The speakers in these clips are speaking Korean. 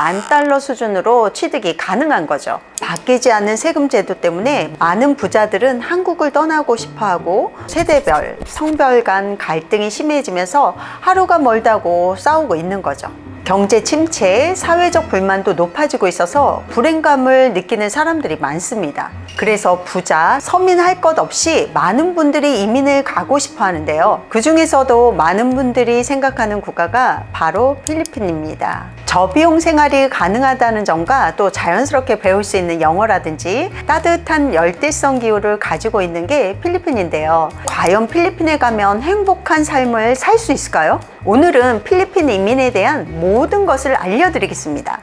만 달러 수준으로 취득이 가능한 거죠. 바뀌지 않는 세금 제도 때문에 많은 부자들은 한국을 떠나고 싶어 하고 세대별, 성별 간 갈등이 심해지면서 하루가 멀다고 싸우고 있는 거죠. 경제 침체, 사회적 불만도 높아지고 있어서 불행감을 느끼는 사람들이 많습니다. 그래서 부자, 서민 할 것 없이 많은 분들이 이민을 가고 싶어 하는데요. 그 중에서도 많은 분들이 생각하는 국가가 바로 필리핀입니다. 저비용 생활이 가능하다는 점과 또 자연스럽게 배울 수 있는 영어라든지 따뜻한 열대성 기후를 가지고 있는 게 필리핀인데요. 과연 필리핀에 가면 행복한 삶을 살 수 있을까요? 오늘은 필리핀 이민에 대한 모든 것을 알려드리겠습니다.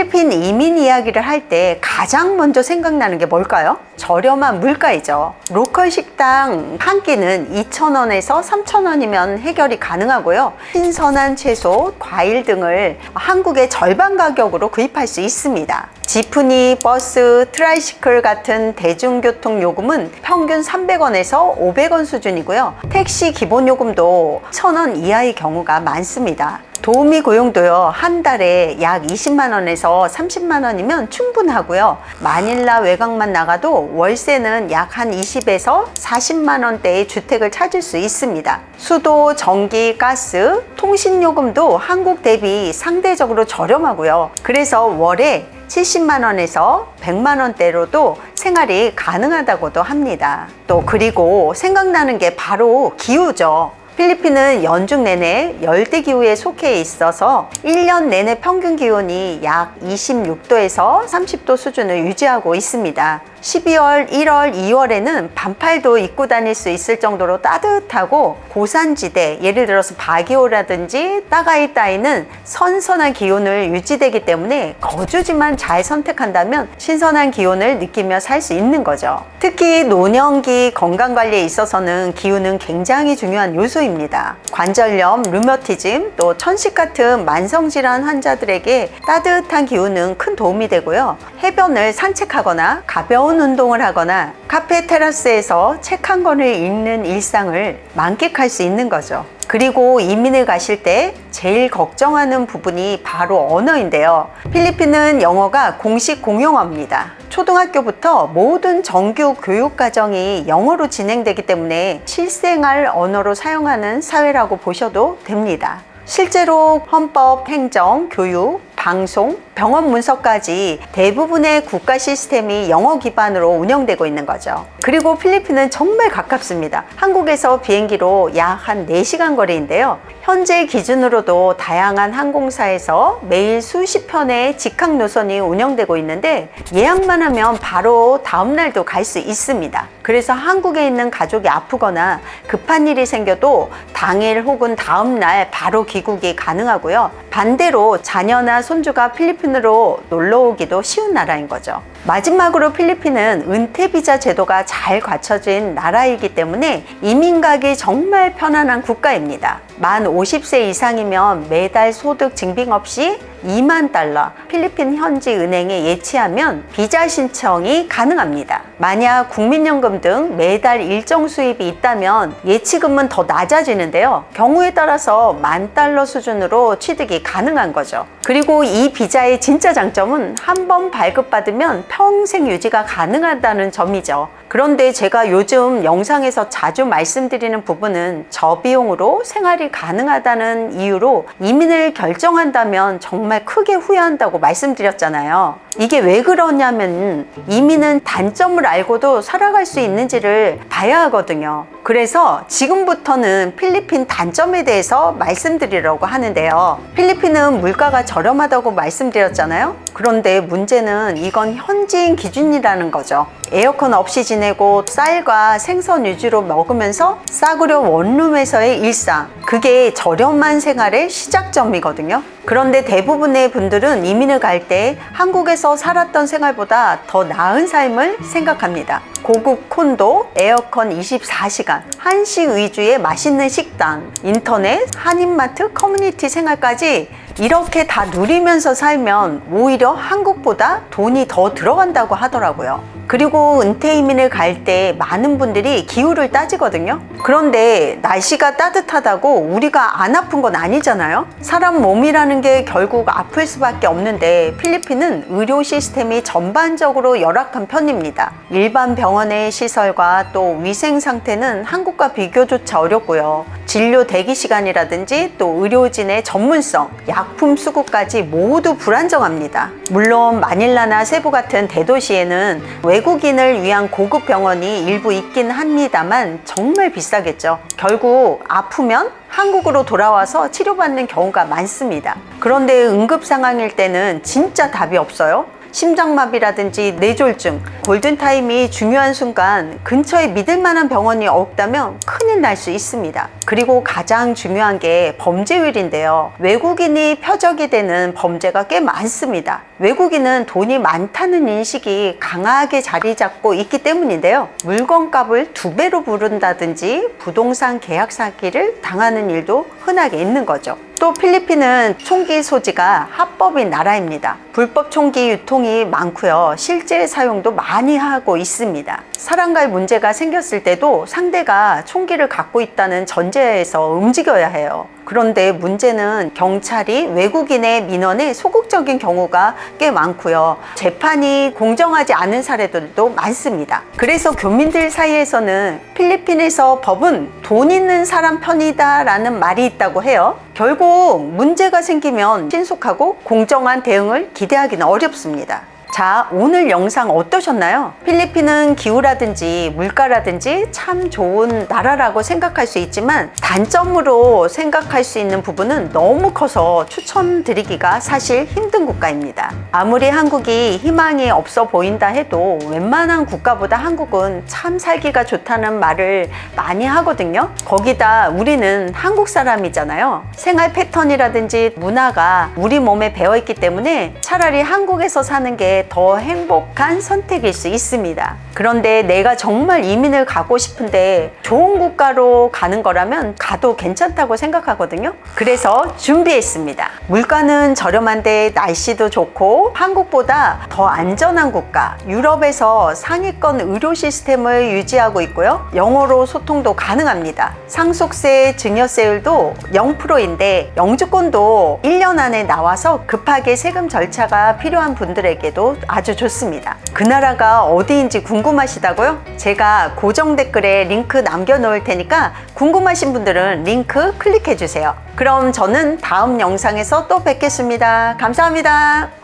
필리핀 이민 이야기를 할 때 가장 먼저 생각나는 게 뭘까요? 저렴한 물가이죠. 로컬 식당 한 끼는 2,000원에서 3,000원이면 해결이 가능하고요. 신선한 채소, 과일 등을 한국의 절반 가격으로 구입할 수 있습니다. 지프니, 버스, 트라이시클 같은 대중교통 요금은 평균 300원에서 500원 수준이고요. 택시 기본 요금도 1,000원 이하의 경우가 많습니다. 도우미 고용도요, 한 달에 약 20만 원에서 30만 원이면 충분하고요. 마닐라 외곽만 나가도 월세는 약 한 20에서 40만 원대의 주택을 찾을 수 있습니다. 수도, 전기, 가스, 통신 요금도 한국 대비 상대적으로 저렴하고요. 그래서 월에 70만 원에서 100만 원대로도 생활이 가능하다고도 합니다. 또 그리고 생각나는 게 바로 기후죠. 필리핀은 연중 내내 열대 기후에 속해 있어서 1년 내내 평균 기온이 약 26도에서 30도 수준을 유지하고 있습니다. 12월, 1월, 2월에는 반팔도 입고 다닐 수 있을 정도로 따뜻하고 고산지대, 예를 들어서 바기오라든지 따가이 따위는 선선한 기온을 유지되기 때문에 거주지만 잘 선택한다면 신선한 기온을 느끼며 살 수 있는 거죠. 특히 노년기 건강 관리에 있어서는 기후는 굉장히 중요한 요소입니다. 관절염, 류머티즘, 또 천식 같은 만성질환 환자들에게 따뜻한 기후는 큰 도움이 되고요. 해변을 산책하거나 가벼 운 운동을 하거나 카페 테라스에서 책 한 권을 읽는 일상을 만끽할 수 있는 거죠. 그리고 이민을 가실 때 제일 걱정하는 부분이 바로 언어인데요. 필리핀은 영어가 공식 공용어입니다. 초등학교부터 모든 정규 교육 과정이 영어로 진행되기 때문에 실생활 언어로 사용하는 사회라고 보셔도 됩니다. 실제로 헌법, 행정, 교육, 방송, 병원 문서까지 대부분의 국가 시스템이 영어 기반으로 운영되고 있는 거죠. 그리고 필리핀은 정말 가깝습니다. 한국에서 비행기로 약 한 4시간 거리인데요. 현재 기준으로도 다양한 항공사에서 매일 수십 편의 직항 노선이 운영되고 있는데 예약만 하면 바로 다음 날도 갈 수 있습니다. 그래서 한국에 있는 가족이 아프거나 급한 일이 생겨도 당일 혹은 다음 날 바로 귀국이 가능하고요. 반대로 자녀나 손주가 필리핀으로 놀러 오기도 쉬운 나라인 거죠. 마지막으로 필리핀은 은퇴 비자 제도가 잘 갖춰진 나라이기 때문에 이민 가기 정말 편안한 국가입니다. 만 50세 이상이면 매달 소득 증빙 없이 2만 달러 필리핀 현지 은행에 예치하면 비자 신청이 가능합니다. 만약 국민연금 등 매달 일정 수입이 있다면 예치금은 더 낮아지는데요. 경우에 따라서 만 달러 수준으로 취득이 가능한 거죠. 그리고 이 비자의 진짜 장점은 한 번 발급받으면 평생 유지가 가능하다는 점이죠. 그런데 제가 요즘 영상에서 자주 말씀드리는 부분은 저비용으로 생활이 가능하다는 이유로 이민을 결정한다면 정말 크게 후회한다고 말씀드렸잖아요. 이게 왜 그러냐면 이민은 단점을 알고도 살아갈 수 있는지를 봐야 하거든요. 그래서 지금부터는 필리핀 단점에 대해서 말씀드리려고 하는데요. 필리핀은 물가가 저렴하다고 말씀드렸잖아요. 그런데 문제는 이건 현지인 기준이라는 거죠. 에어컨 없이 지내고 쌀과 생선 위주로 먹으면서 싸구려 원룸에서의 일상. 그게 저렴한 생활의 시작점이거든요. 그런데 대부분의 분들은 이민을 갈 때 한국에서 살았던 생활보다 더 나은 삶을 생각합니다. 고급 콘도, 에어컨 24시간, 한식 위주의 맛있는 식당, 인터넷, 한인마트, 커뮤니티 생활까지 이렇게 다 누리면서 살면 오히려 한국보다 돈이 더 들어간다고 하더라고요. 그리고 은퇴 이민을 갈 때 많은 분들이 기후를 따지거든요. 그런데 날씨가 따뜻하다고 우리가 안 아픈 건 아니잖아요. 사람 몸이라는 게 결국 아플 수밖에 없는데 필리핀은 의료 시스템이 전반적으로 열악한 편입니다. 일반 병원의 시설과 또 위생 상태는 한국과 비교조차 어렵고요. 진료 대기 시간이라든지 또 의료진의 전문성, 약품 수급까지 모두 불안정합니다. 물론 마닐라나 세부 같은 대도시에는 외 국인을 위한 고급 병원이 일부 있긴 합니다만 정말 비싸겠죠. 결국 아프면 한국으로 돌아와서 치료받는 경우가 많습니다. 그런데 응급 상황일 때는 진짜 답이 없어요. 심장마비라든지 뇌졸중, 골든타임이 중요한 순간 근처에 믿을 만한 병원이 없다면 큰일 날 수 있습니다. 그리고 가장 중요한 게 범죄율인데요. 외국인이 표적이 되는 범죄가 꽤 많습니다. 외국인은 돈이 많다는 인식이 강하게 자리 잡고 있기 때문인데요. 물건값을 두 배로 부른다든지 부동산 계약 사기를 당하는 일도 흔하게 있는 거죠. 또 필리핀은 총기 소지가 합법인 나라입니다. 불법 총기 유통이 많고요. 실제 사용도 많이 하고 있습니다. 사람과의 문제가 생겼을 때도 상대가 총기를 갖고 있다는 전제에서 움직여야 해요. 그런데 문제는 경찰이 외국인의 민원에 소극적인 경우가 꽤 많고요. 재판이 공정하지 않은 사례들도 많습니다. 그래서 교민들 사이에서는 필리핀에서 법은 돈 있는 사람 편이다라는 말이 있다고 해요. 결국 문제가 생기면 신속하고 공정한 대응을 기대하기는 어렵습니다. 자, 오늘 영상 어떠셨나요? 필리핀은 기후라든지 물가라든지 참 좋은 나라라고 생각할 수 있지만 단점으로 생각할 수 있는 부분은 너무 커서 추천드리기가 사실 힘든 국가입니다. 아무리 한국이 희망이 없어 보인다 해도 웬만한 국가보다 한국은 참 살기가 좋다는 말을 많이 하거든요. 거기다 우리는 한국 사람이잖아요. 생활 패턴이라든지 문화가 우리 몸에 배어 있기 때문에 차라리 한국에서 사는 게더 행복한 선택일 수 있습니다. 그런데 내가 정말 이민을 가고 싶은데 좋은 국가로 가는 거라면 가도 괜찮다고 생각하거든요. 그래서 준비했습니다. 물가는 저렴한데 날씨도 좋고 한국보다 더 안전한 국가, 유럽에서 상위권 의료 시스템을 유지하고 있고요. 영어로 소통도 가능합니다. 상속세, 증여세율도 0%인데 영주권도 1년 안에 나와서 급하게 세금 절차가 필요한 분들에게 도 아주 좋습니다. 그 나라가 어디인지 궁금하시다고요? 제가 고정 댓글에 링크 남겨놓을 테니까 궁금하신 분들은 링크 클릭해 주세요. 그럼 저는 다음 영상에서 또 뵙겠습니다. 감사합니다.